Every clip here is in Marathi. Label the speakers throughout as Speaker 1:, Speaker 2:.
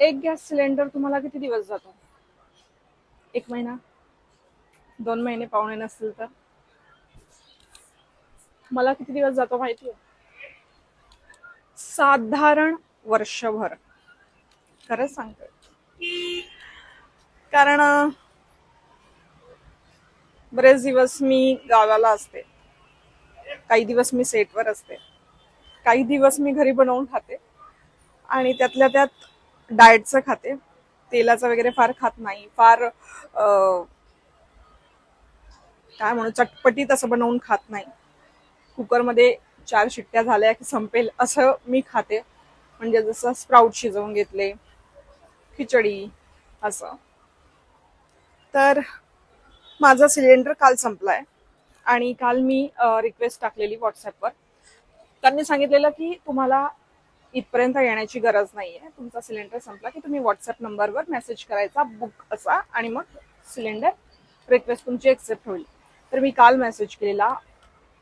Speaker 1: एक गॅस सिलेंडर तुम्हाला किती दिवस जातो? एक महिना? दोन महिने पाहुणे नसतील तर? मला किती दिवस जातो माहितीये? साधारण वर्षभर. खरंच सांगते. कारण बरेच दिवस मी गावाला असते. काही दिवस मी सेटवर असते. काही दिवस मी घरी बनवून खाते. आणि त्यातल्या त्यात डाएटचं खाते. तेलाचं वगैरे फार खात नाही. फार काय म्हणू चटपटीत असं बनवून खात नाही. कुकरमध्ये चार शिट्ट्या झाल्या की संपेल असं मी खाते. म्हणजे जसं स्प्राऊट शिजवून घेतले खिचडी असं. तर माझा सिलेंडर काल संपलाय आणि काल मी रिक्वेस्ट टाकलेली व्हॉट्सॲपवर त्यांनी सांगितलेलं की तुम्हाला इथपर्यंत येण्याची गरज नाहीये. तुमचा सिलेंडर संपला की तुम्ही व्हॉट्सअप नंबरवर मेसेज करायचा बुक असा आणि मग सिलेंडर रिक्वेस्ट तुमची एक्सेप्ट होईल. तर मी काल मेसेज केलेला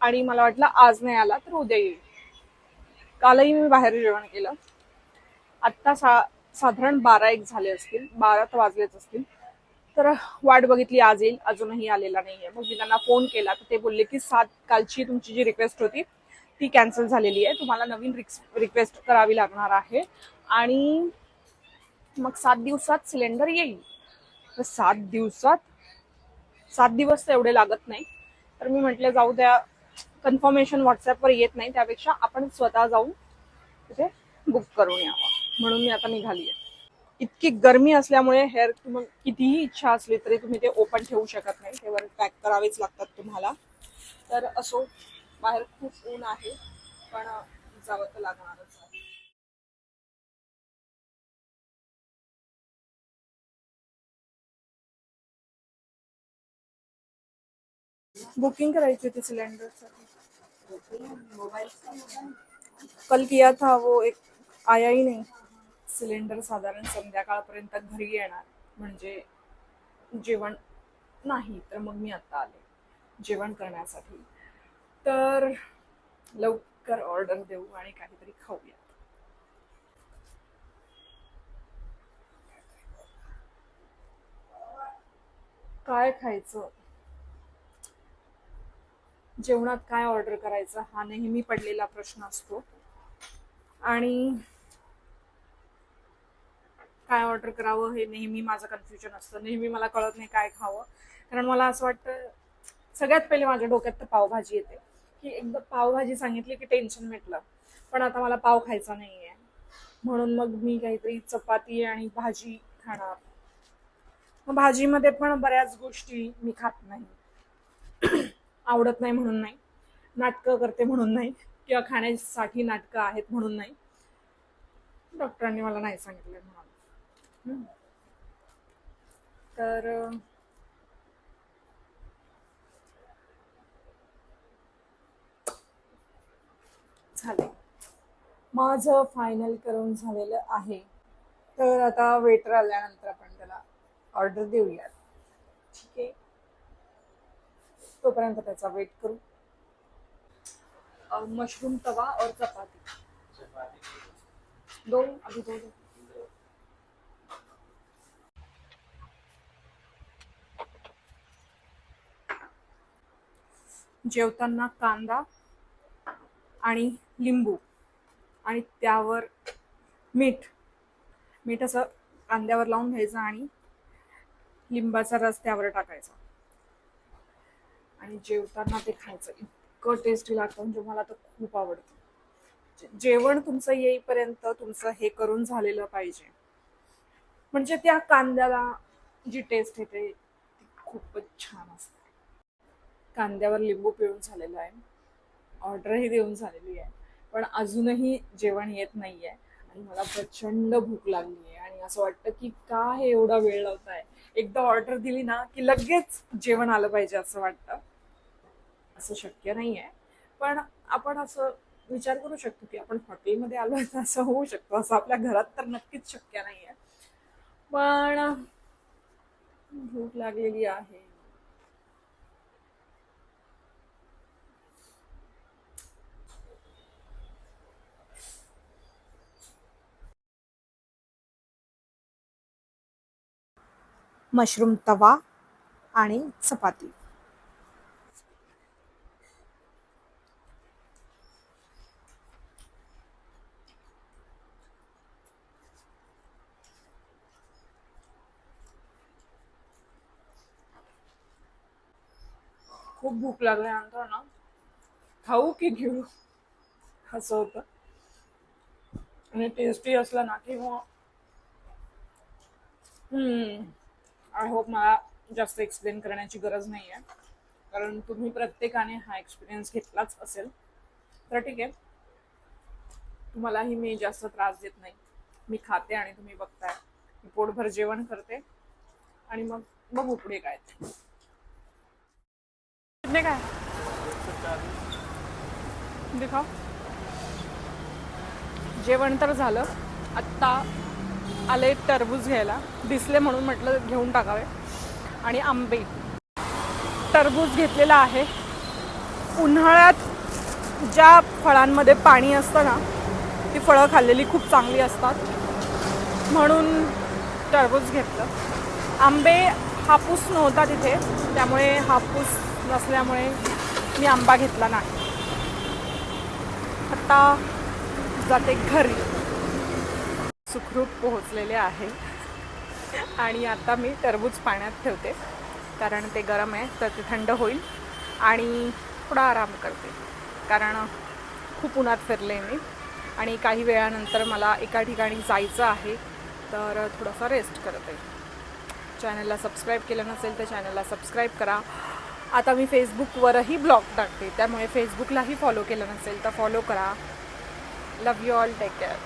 Speaker 1: आणि मला वाटलं आज नाही आला तर उद्या येईल. कालही मी बाहेर जेवण केलं. आत्ता सा साधारण बारा एक झाले असतील बारा तर वाजलेच असतील. तर वाट बघितली आज येईल अजूनही आलेला नाहीये. मग मी त्यांना फोन केला तर ते बोलले की सात कालची तुमची जी रिक्वेस्ट होती ती कॅन्सल झालेली आहे. तुम्हाला नवीन रिक्वेस्ट करावी लागणार आहे. आणि मग सात दिवसात सिलेंडर येईल. तर सात दिवसात सात दिवस तर एवढे लागत नाही. तर मी म्हटलं जाऊ द्या. कन्फर्मेशन व्हॉट्सॲपवर येत नाही. त्यापेक्षा आपण स्वतः जाऊन तिथे बुक करून यावं. म्हणून मी आता निघाली आहे इतकी गरमी असल्यामुळे हेअर तुम्हाला कितीही इच्छा असली तरी तुम्ही ते ओपन ठेवू शकत नाही. हेअर पॅक करावेच लागतात तुम्हाला. तर असो. बाहेर खूप ऊन आहे पण जावं तर लागणारच आहे. बुकिंग करायची होती सिलेंडरसाठी. कल किया था वो एक आया ही नाही. सिलेंडर साधारण संध्याकाळपर्यंत घरी येणार. म्हणजे जेवण नाही तर मग मी आता आले. जेवण करण्यासाठी. तर लवकर ऑर्डर देऊ आणि काहीतरी खाऊया काय खायचं? जेवणात काय ऑर्डर करायचं? हा नेहमी पडलेला प्रश्न असतो. आणि काय ऑर्डर करावं हे नेहमी माझं कन्फ्युजन असतं. नेहमी मला कळत नाही काय खावं. कारण मला असं वाटतं सगळ्यात पहिले माझ्या डोक्यात तर पावभाजी येते. की एकदा पावभाजी सांगितली की टेन्शन भेटलं. पण आता मला पाव खायचा नाहीये. म्हणून मग मी काहीतरी चपाती आणि भाजी खाणार. मग भाजीमध्ये पण बऱ्याच गोष्टी मी खात नाही. आवडत नाही म्हणून नाही. नाटकं करते म्हणून नाही. किंवा खाण्यासाठी नाटकं आहेत म्हणून नाही. डॉक्टरांनी मला नाही सांगितलं म्हणून. तर अं, झाले माझं फायनल करून झालेलं आहे. तर आता वेटर आल्यानंतर आपण त्याला ऑर्डर देऊयात. ठीक आहे? तोपर्यंत त्याचा वेट करू. मशरूम तवा और चपाती. दो अभी दो दो जेवताना कांदा आणि लिंबू. आणि त्यावर मीठ मीठ असं कांद्यावर लावून घ्यायचं आणि लिंबाचा रस त्यावर टाकायचा. आणि जेवताना ते खायचं. इतकं टेस्टी लागतं. म्हणजे मला तर खूप आवडतं. जेवण तुमचं येईपर्यंत तुमचं हे करून झालेलं पाहिजे. म्हणजे त्या कांद्याला जी टेस्ट येते ती खूपच छान असते. कांद्यावर लिंबू पिळून झालेलं आहे. ऑर्डरही देऊन झालेली आहे. पण अजूनही जेवण येत नाहीये आणि मला प्रचंड भूक लागली आहे आणि असं वाटतं की का हे एवढा वेळ लावताय? एकदा ऑर्डर दिली ना की लगेच जेवण आलं पाहिजे असं वाटतं. असं शक्य नाही आहे पण आपण असं विचार करू शकतो की आपण हॉटेलमध्ये आलो तर असं होऊ शकतो. असं आपल्या घरात तर नक्कीच शक्य नाही आहे पण भूक लागलेली आहे. मशरूम तवा आणि चपाती. खूप भूक लागल्यानंतर ना. खाऊ की घेऊ? असं होतं. आणि टेस्टी असलं ना की मग आय होप मला जास्त एक्सप्लेन करण्याची गरज नाही आहे कारण तुम्ही प्रत्येकाने हा एक्सपिरियन्स घेतलाच असेल. तर ठीक आहे. तुम्हालाही मी जास्त त्रास देत नाही. मी खाते आणि तुम्ही बघताय. मी पोटभर जेवण करते. आणि मग बघू पुढे काय ते. कितने का जेवण तर झालं. आत्ता आले टरबूज घ्यायला. दिसले म्हणून म्हटलं घेऊन टाकावे. आणि आंबे. टरबूज घेतलेला आहे. उन्हाळ्यात ज्या फळांमध्ये पाणी असतं ना ती फळं खाल्लेली खूप चांगली असतात. म्हणून टरबूज घेतलं. आंबे हापूस नव्हता तिथे त्यामुळे हापूस नसल्यामुळे मी आंबा घेतला नाही. आता जाते घरी. सुखरूप पोहोचलेले आहे. आणि आता मी टरबूज पाण्यात ठेवते. कारण ते गरम आहे तर ते थंड होईल. आणि थोडा आराम करते. कारण खूप उन्हात फिरले मी. आणि काही वेळानंतर मला एका ठिकाणी जायचं आहे तर थोडासा रेस्ट करते. चॅनलला सबस्क्राईब केलं नसेल तर चॅनलला सबस्क्राईब करा. आता मी फेसबुकवरही ब्लॉग टाकते. त्यामुळे फेसबुकलाही फॉलो केलं नसेल तर फॉलो करा. Love you all take care